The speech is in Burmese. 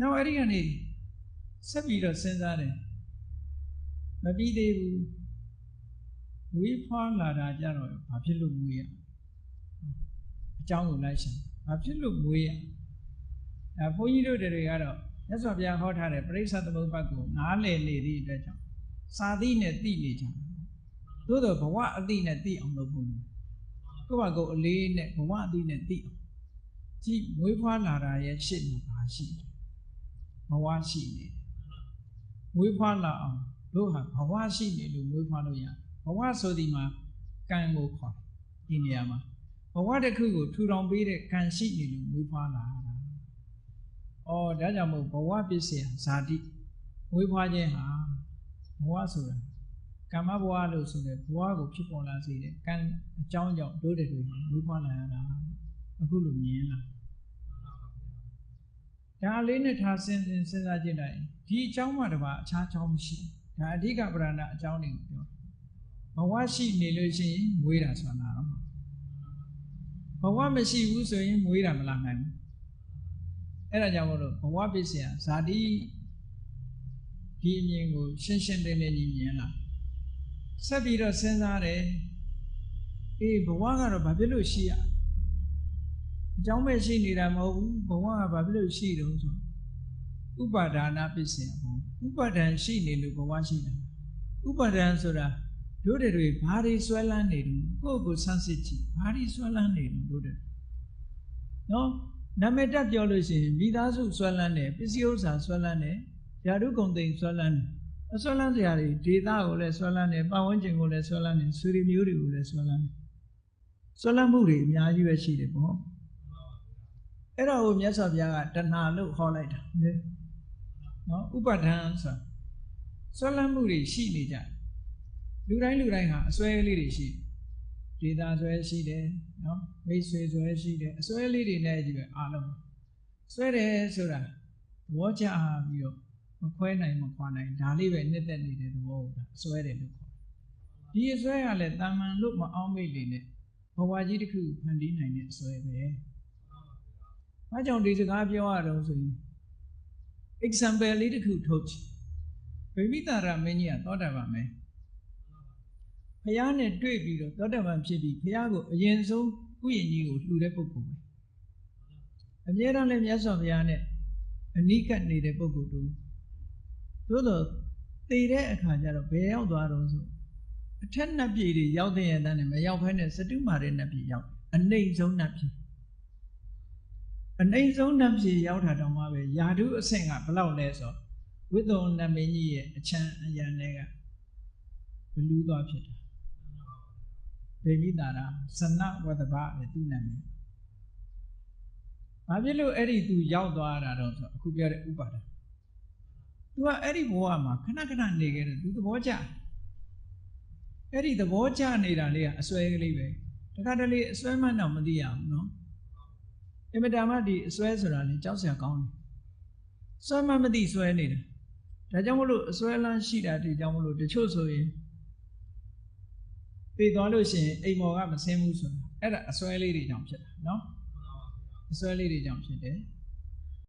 နောက်အဲ့ဒီကနေဆက်ပြီးတော့စဉ်းစားတယ်မပြီးသေးဘူးဝေးဖွာလာတာကြတော့ဘာဖြစ်လို့မွေးရအကြောင်းကိုလိုက်ရှာဘာဖြစ်လို့မွေးရအဲဘုန်းကြီးတို့တွေကတော့မြတ်စွာဘုရားဟောထားတဲ့ပရိစ္ဆသမုပ္ပါကိုနားလည်နေသည့်အတွက်ကြောင့်စာသိနဲ့သိနေကြတယ်သို့တော့ဘဝအသိနဲ့သိအောင်လုပ်ဖို့လိုကိုယ့်ဘာကိုယ်အလေးနဲ့ဘဝအသိနဲ့သိအောင်ကြည့်မွေးဖွားလာတာရဲ့ရှေ့မှာဘာရှိတယ် ဘဝရှိနေမွေးဖွားလာအောင်တို့ဟာဘဝရှိနေလို့မွေးဖွားလို့ရဘဝဆိုဒီမှာကံကိုခေါ်ဒီနေရာမှာဘဝတစ်ခုကိုထူထောင်ပေးတဲ့ကံရှိနေလို့မွေးဖွားလာတာ။အော်ဒါကြောင့်မို့ဘဝပစ္စယဇာတိမွေးဖွားခြင်းဟာဘဝဆိုတာကမ္မဘဝလို့ဆိုတဲ့ဘဝကိုဖြစ်ပေါ်လာစေတဲ့ကံအကြောင်းကြောင့်တို့တွေမွေးဖွားလာရတာအခုလိုမြင်လာ ဒါလေးနဲ့ထားစဉ်းစဉ်းစားကြည့်လိုက်ဒီအကြောင်းမှတပါအခြားအကြောင်းမရှိဒါအဓိကပရဏအကြောင်းတွေကိုပြောဘဝရှိနေလို့ရှိရင်မွေးတာဆိုတာတော့ဘဝမရှိဘူးဆိုရင်မွေးတာမလာနိုင်ဘူးအဲ့ဒါကြောင့်မို့လို့ဘဝပစ္စယဇာတိဒီအမြင်ကိုရှင်းရှင်းလင်းလင်းကြီးမြင်လာဆက်ပြီးတော့စဉ်းစားတယ်အေးဘဝကတော့ဘာဖြစ်လို့ရှိရ အကြောင်းပဲရှိနေတာမဟုတ်ဘူးဘဝကဘာဖြစ်လို့ရှိတုံးဆိုဥပါဒါနာပစ္စယဘုံဥပါဒံရှိနေလို့ဘဝရှိတာဥပါဒံဆိုတာတို့တွေဘာတွေဆွဲလန်းနေတယ်ကိုယ့်ကိုဆန်းစစ်ကြည့်ဘာတွေဆွဲလန်းနေတယ်တို့တွေနော်နာမည်တက်ပြောလို့ရှိရင်မိသားစုဆွဲလန်းတယ်ပစ္စည်းဥစ္စာဆွဲလန်းတယ်ယာရုကုံသိမ်ဆွဲလန်းတယ်အဆွဲလန်းစရာတွေဒေသကိုလည်းဆွဲလန်းတယ်ပတ်ဝန်းကျင်ကိုလည်းဆွဲလန်းတယ်ဆွေမျိုးတွေကိုလည်းဆွဲလန်းတယ်ဆွဲလန်းမှုတွေအများကြီးပဲရှိတယ်ပေါ့ အဲ့ဒါကိုမြတ်စွာဘုရားကတဏှာလို့ခေါ်လိုက်တာနော်ဥပါဒံဆိုဆွဲလန်းမှုတွေရှိနေကြတယ်လူတိုင်းလူတိုင်းဟာအစွဲလေးတွေရှိဒေတာဆွဲရှိတယ်နော်မိတ်ဆွေဆွဲရှိတယ်အစွဲလေးတွေနဲ့ကြီးပဲအားလုံးဆွဲတယ်ဆိုတာသဘောကျပြီးတော့မခွဲနိုင်မခွာနိုင်ဒါလေးပဲနှစ်သက်နေတဲ့သဘောကိုအစွဲတယ်လို့ခေါ်ဒီအစွဲကလည်းတာမန်လို့မအောင်မိတ်လေးနဲ့ဘဝကြီးတစ်ခုဖန်တီးနိုင်တဲ့အစွဲပဲ။ ဘာကြောင့်ဒီစကားပြောရတော့ဆိုရင် example လေးတစ်ခုထုတ်ချင်ဗိမိတာရမင်းကြီးကသောတာပန်မယ်ဖះနဲ့တွေ့ပြီးတော့သောတာပန်ဖြစ်ပြီးဖះကိုအရင်ဆုံးဥယျာဉ်ကြီးကိုလှူတဲ့ပုဂ္ဂိုလ်ပဲအမြဲတမ်းလည်းမြတ်စွာဘုရားနဲ့အနိကနေတဲ့ပုဂ္ဂိုလ်တူသို့တော့သိတဲ့အခါကျတော့ဘယ်ရောက်သွားတော့ဆိုအထက်နတ်ပြည်တွေရောက်တဲ့ရတဲ့နဲ့မရောက်ဖဲနဲ့စတုမာတဲ့နတ်ပြည်ရောက်အနှိမ့်ဆုံးနတ်ပြည် အနှိမ့်ဆုံးနတ်ပြည်ရောက်တာတော့မှပဲယာဓုအဆင့်ကဘလောက်လဲဆိုဝိသုန်နတ်မင်းကြီးရဲ့အချမ်းအရန်တွေကဘလူးသွားဖြစ်တာဒေဝိတာရဇနဝတ္တဗတဲ့သူ့နာမည်ဘာဖြစ်လို့အဲ့ဒီသူရောက်သွားတာတော့ဆိုအခုပြောတဲ့ဥပါဒ။ तू ကအဲ့ဒီဘဝမှာခဏခဏနေခဲ့တယ် तू သဘောကျအဲ့ဒီသဘောကျနေတာလေးကအစွဲကလေးပဲတခါတလေအစွဲမှတော့မသိရဘူးနော် အင်မတန်မှဒီအစွဲဆိုတာလေကြောက်စရာကောင်းတယ်စွဲမှမသိစွဲနေတယ်ဒါကြောင့်မလို့အစွဲလန်းရှိတာဒီကြောင့်မလို့တချို့ဆိုရင်သိသွားလို့ရှိရင်အိမ်မော်ကမဆင်းဘူးဆိုတာအဲ့ဒါအစွဲလေးတွေကြောင့်ဖြစ်တာနော်အစွဲလေးတွေကြောင့်ဖြစ်တယ်